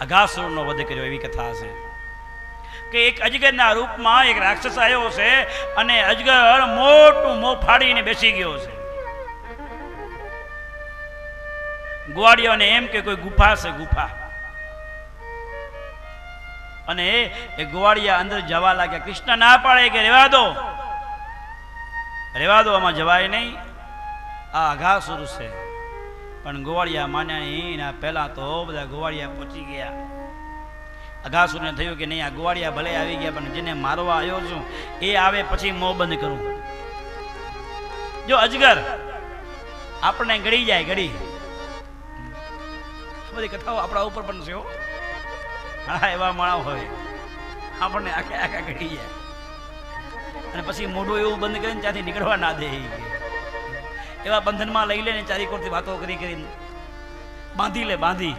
અઘાસુરનો વધ કર્યો એવી કથા છે. કે એક અજગરના રૂપમાં એક રાક્ષસ આવ્યો છે અને અજગર મોટું મોં ફાડીને બેસી ગયો છે. ગોવાળીઓને એમ કે કોઈ ગુફા છે, ગુફા. અને એ ગુવાડિયા અંદર જવા લાગ્યા, કૃષ્ણ, ના પાડે કે રેવા દો. રેવા દો, આમાં જવાય નહીં. આ અઘાસુર છે. પણ ગોવાળિયા માન્યા એના પહેલાં તો બધા ગોવાળિયા પહોંચી ગયા. અઘાસુરને થયું કે નહીં, આ ગોવાળિયા ભલે આવી ગયા, પણ જેને મારવા આવ્યો છું, એ આવે પછી મોં બંધ કરું. જો અજગર, આપણને ગળી જાય, ગળી. બધી કથાઓ આપણા ઉપર પણ છે ઘણા એવા માણસ હોય. આપણને આખે આખા ગળી જાય. અને પછી મોઢું એવું બંધ કરીને ત્યાંથી નીકળવા ના દે. એવા બંધનમાં લઈ લે ને ચારી કોરથી વાતો કરી કરીને. બાંધી લે, બાંધી.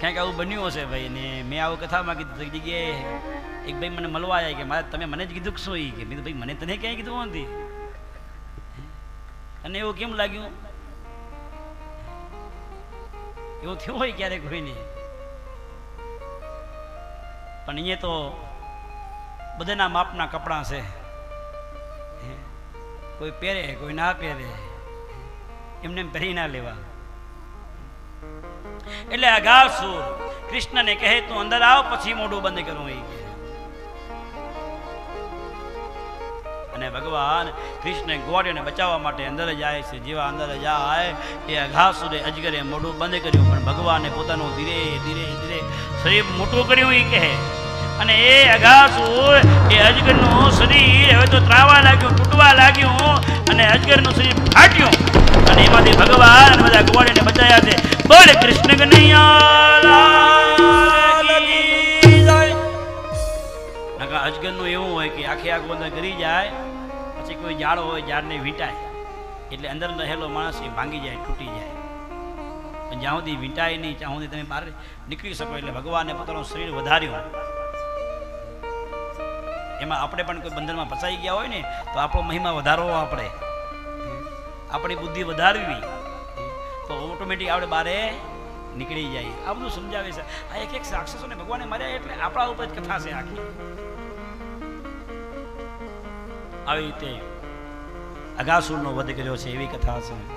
ક્યાંક આવું બન્યું હશે ભાઈ, ને મેં આવું કથામાં કીધું એક જગ્યાએ એક ભાઈ મને મળવા આવ્યા કે મારે તમે મને જ કીધું કે શું ઈ? કે મેં ભાઈ મને તને ક્યાંય કીધું નથી અને એવું કેમ લાગ્યું? એવું થયું હોય ક્યારેક કોઈને? પણ અહીંયા તો બધાના માપના કપડાં છે. કોઈ પહેરે, કોઈ ના પહેરે. એમને એમ પહેરી ના લેવા. એટલે અઘાસુર કૃષ્ણને કહે, તું અંદર આવ, પછી મોઢું બંધ કરું. એ અને ભગવાન કૃષ્ણ ગોળીને બચાવવા માટે અંદર જાય છે. જેવા અંદર જાય એ અઘાસુરે અજગરે મોઢું બંધ કર્યું. પણ ભગવાને પોતાનું ધીરે ધીરે ધીરે શરીર મોટું કર્યું એ કહે. અને એ અઘાસુર એ અજગરનું શરીર હવે તો ત્રાવા લાગ્યું, તૂટવા લાગ્યું. અને અજગરનું શરીર ફાટ્યું. અને એમાંથી ભગવાન બધા ગોળીને બચાવ્યા છે. બોલ કૃષ્ણ કનૈયા. નકા અજગરનું એવું હોય કે આખે આખું અંદર ગરી જાય, પછી કોઈ ઝાડ હોય, ઝાડને વીંટાય. એટલે અંદર રહેલો માણસ એ ભાંગી જાય, તૂટી જાય. પણ જ્યાં સુધી વીંટાય નહીં, ત્યાં સુધી તમે બહાર નીકળી શકો એટલે ભગવાને પોતાનું શરીર વધાર્યું. એમાં આપણે પણ કોઈ બંધનમાં ફસાઈ ગયા હોય ને, તો આપણો મહિમા વધારવો આપણે. આપણી બુદ્ધિ વધારવી. તો ઓટોમેટિક આપણે બારે નીકળી જાય. આ બધું સમજાવે છે. આ એક એક રાક્ષસોને ભગવાને માર્યા એટલે આપણા ઉપર જ કથા છે આખી. આવી રીતે અગાસુરનો વધ કર્યો છે એવી કથા છે.